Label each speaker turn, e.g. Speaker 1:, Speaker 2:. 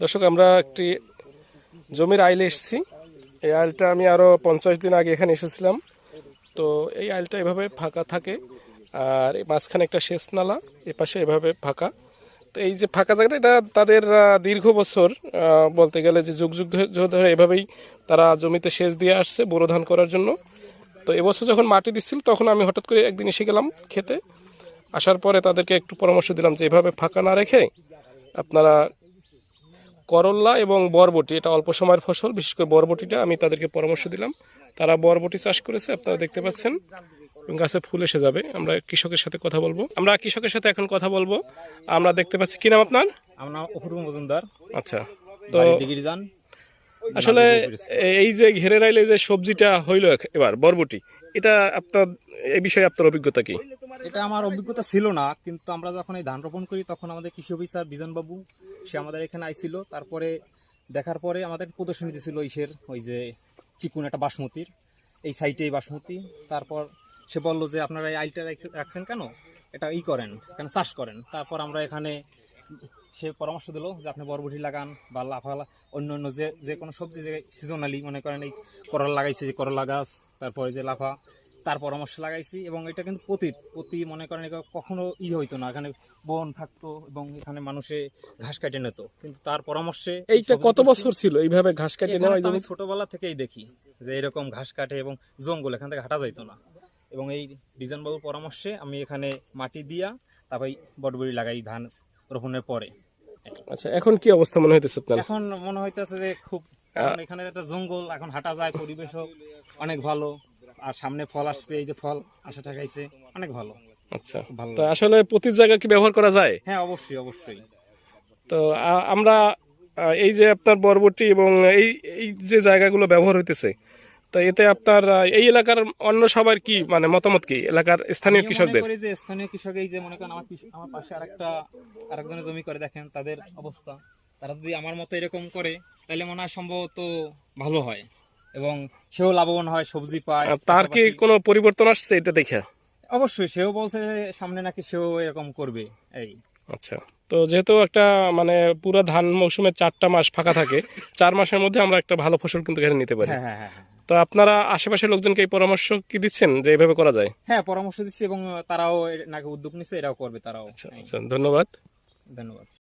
Speaker 1: দর্শক, আমরা একটি জমির আইলে এসেছি। এই আইলটা আমি আরও পঞ্চাশ দিন আগে এখানে এসেছিলাম। তো এই আইলটা এভাবে ফাঁকা থাকে, আর এই মাঝখানে একটা শেষ নালা, এ পাশে এভাবে ফাঁকা। তো এই যে ফাঁকা জায়গাটা, এটা তাদের দীর্ঘ বছর বলতে গেলে যে যুগ যুগ ধরে- ধরে এভাবেই তারা জমিতে সেচ দিয়ে আসছে বোরো ধান করার জন্য। তো এবছর যখন মাটি দিচ্ছিল, তখন আমি হঠাৎ করে একদিন এসে গেলাম খেতে। আসার পরে তাদেরকে একটু পরামর্শ দিলাম যে এভাবে ফাঁকা না রেখে আপনারা করল্লা এবং বরবটি এটা অল্প সময়ের ফসল বিশেষ করে বরবটিটা আমি তাদেরকে পরামর্শ দিলাম। তারা বরবটি চাষ করেছে আপনারা দেখতে পাচ্ছেন। গাছে ফুল এসে যাবে আমরা কৃষকের সাথে কথা বলব। আমরা কৃষকের সাথে এখন কথা বলব। আমরা দেখতে পাচ্ছি কি নাম আপনার?
Speaker 2: আমরা অপূর্ব মজুমদার।
Speaker 1: আচ্ছা তো
Speaker 2: যান।
Speaker 1: আসলে এই যে ঘেরে রাইলে যে সবজিটা হইল এবার বরবটি এটা আপনার এই বিষয়ে আপনার অভিজ্ঞতা কি?
Speaker 2: এটা আমার অভিজ্ঞতা ছিল? না কিন্তু আমরা যখন এই ধান রোপণ করি তখন আমাদের কৃষি অফিসার বিজন বাবু সে আমাদের এখানে আইছিল। তারপরে দেখার পরে আমাদের প্রদর্শনী দিয়েছিল ইসের ওই যে চিকুন একটা বাসমতির এই সাইটে বাসমতি। তারপর সে বলল যে আপনারা এই আইলটা রাখছেন কেন? এটা ই করেন কেন চাষ করেন? তারপর আমরা এখানে সে পরামর্শ দিল যে আপনি বরবটি লাগান বা লাফা অন্য অন্য যে যে কোনো সবজি যে সিজনালি মনে করেন এই করলা লাগাইছে যে করলা গাছ তারপরে যে লাফা তার পরামর্শ লাগাইছি এবং এটা কিন্তু প্রতি প্রতি মনে করেন এটা কখনো ই হইতো না এখানে বন থাকতো এবং এখানে মানুষে ঘাস কাটে নিত। কিন্তু তার পরামর্শে
Speaker 1: এইটা কত বছর ছিল? এইভাবে ঘাস
Speaker 2: এখানে
Speaker 1: নেওয়া
Speaker 2: আমি ছোটবেলা থেকেই দেখি যে এরকম ঘাস কাটে এবং জঙ্গল এখান থেকে হাঁটা যাইতো না। এবং এই ডিজাইন বাবুর পরামর্শে আমি এখানে মাটি দিয়া তারপর বটবড়ি লাগাই ধান রোপণের পরে।
Speaker 1: আচ্ছা এখন কি অবস্থা মনে হইতেছে আপনার?
Speaker 2: এখন মনে হইতেছে যে খুব এখানে একটা জঙ্গল এখন হাঁটা যায় পরিবেশও অনেক ভালো। আর সামনে ফল আসবে এই যে ফল আশা ঠাকাইছে অনেক ভালো।
Speaker 1: আচ্ছা।
Speaker 2: ভালো।
Speaker 1: তো আসলে প্রতি জায়গা কি ব্যবহার করা যায়?
Speaker 2: হ্যাঁ অবশ্যই অবশ্যই।
Speaker 1: তো আমরা এই যে আপনার বরবটি এবং এই এই যে জায়গাগুলো ব্যবহার হইতেছে তো এতে আপনার এই এলাকার অন্য সবার কি মানে মতামত কি? এলাকার স্থানীয় কৃষকদের?
Speaker 2: যে স্থানীয় কৃষক এই যে মনে করেন আমার আমার পাশে আরেকটা আরেকজনের জমি করে দেখেন তাদের অবস্থা। তারা যদি আমার মতো এরকম করে তাহলে মনে হয় সম্ভবত ভালো হয়। এবং সেও লাভবান হয় সবজি পায়
Speaker 1: তার কি কোনো পরিবর্তন আসছে এটা দেখে?
Speaker 2: অবশ্যই সেও বলছে সামনে নাকি সেও এরকম করবে এই।
Speaker 1: আচ্ছা তো যেহেতু একটা মানে পুরো ধান মৌসুমে চারটা মাস ফাঁকা থাকে চার মাসের মধ্যে আমরা একটা ভালো ফসল কিন্তু এখানে নিতে পারি।
Speaker 2: হ্যাঁ হ্যাঁ হ্যাঁ হ্যাঁ।
Speaker 1: তো আপনারা আশেপাশের লোকজনকে এই পরামর্শ কি দিচ্ছেন যে এইভাবে করা যায়?
Speaker 2: হ্যাঁ পরামর্শ দিচ্ছি এবং তারাও নাকি উদ্যোগ নিচ্ছে এরাও করবে তারাও।
Speaker 1: আচ্ছা আচ্ছা ধন্যবাদ।
Speaker 2: ধন্যবাদ।